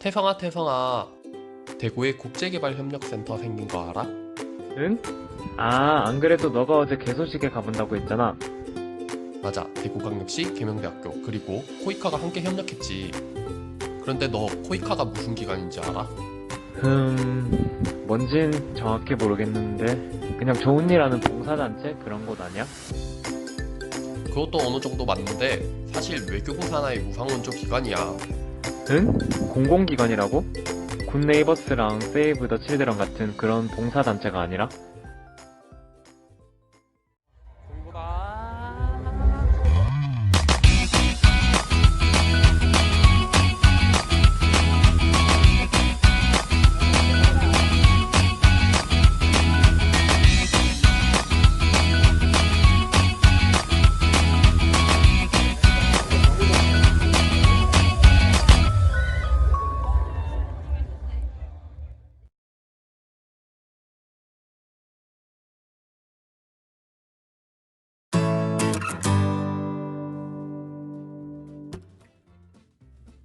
태성아 태성아 대구에 국제개발협력센터 생긴 거 알아? 응? 아, 안 그래도 너가 어제 개소식에 가본다고 했잖아. 맞아 대구광역시 계명대학교 그리고 코이카가 함께 협력했지 그런데 너 코이카가 무슨 기관인지 알아? 음, 뭔진 정확히 모르겠는데, 그냥 좋은 일 하는 봉사단체? 그런 곳 아니야? 그것도 어느 정도 맞는데 사실 외교부 산하의 무상원조 기관이야 응? 공공기관이라고? 굿네이버스랑 세이브 더 칠드런 같은 그런 봉사단체가 아니라?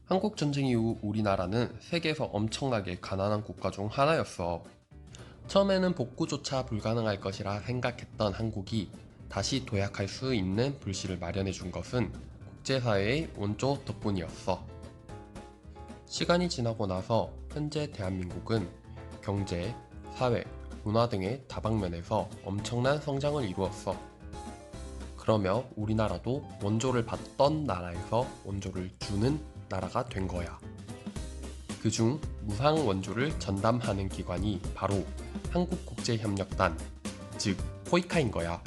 한국 전쟁 이후 우리나라는 세계에서 엄청나게 가난한 국가 중 하나였어. 처음에는 복구조차 불가능할 것이라 생각했던 한국이 다시 도약할 수 있는 불씨를 마련해 준 것은 국제사회의 원조 덕분이었어. 시간이 지나고 나서 현재 대한민국은 경제, 사회, 문화 등의 다방면에서 엄청난 성장을 이루었어. 그러며 우리나라도 원조를 받던 나라에서 원조를 주는 나라가 된 거야. 그중 무상 원조를 전담하는 기관이 바로 한국국제협력단, 즉 코이카인 거야.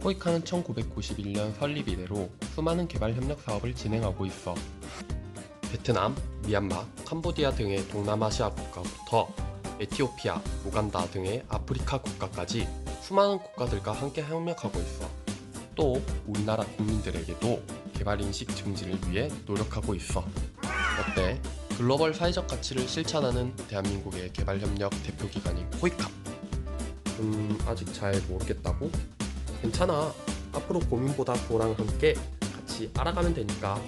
코이카는 1991년 설립 이래로 수많은 개발 협력 사업을 진행하고 있어. 베트남, 미얀마, 캄보디아 등의 동남아시아 국가부터 에티오피아, 우간다 등의 아프리카 국가까지 수많은 국가들과 함께 협력하고 있어. 또 우리나라 국민들에게도 개발 인식 증진을 위해 노력하고 있어. 어때? 글로벌 사회적 가치를 실천하는 대한민국의 개발 협력 대표 기관인 코이카. 음, 아직 잘 모르겠다고? 괜찮아. 앞으로 고민보다 도랑 함께 같이 알아가면 되니까.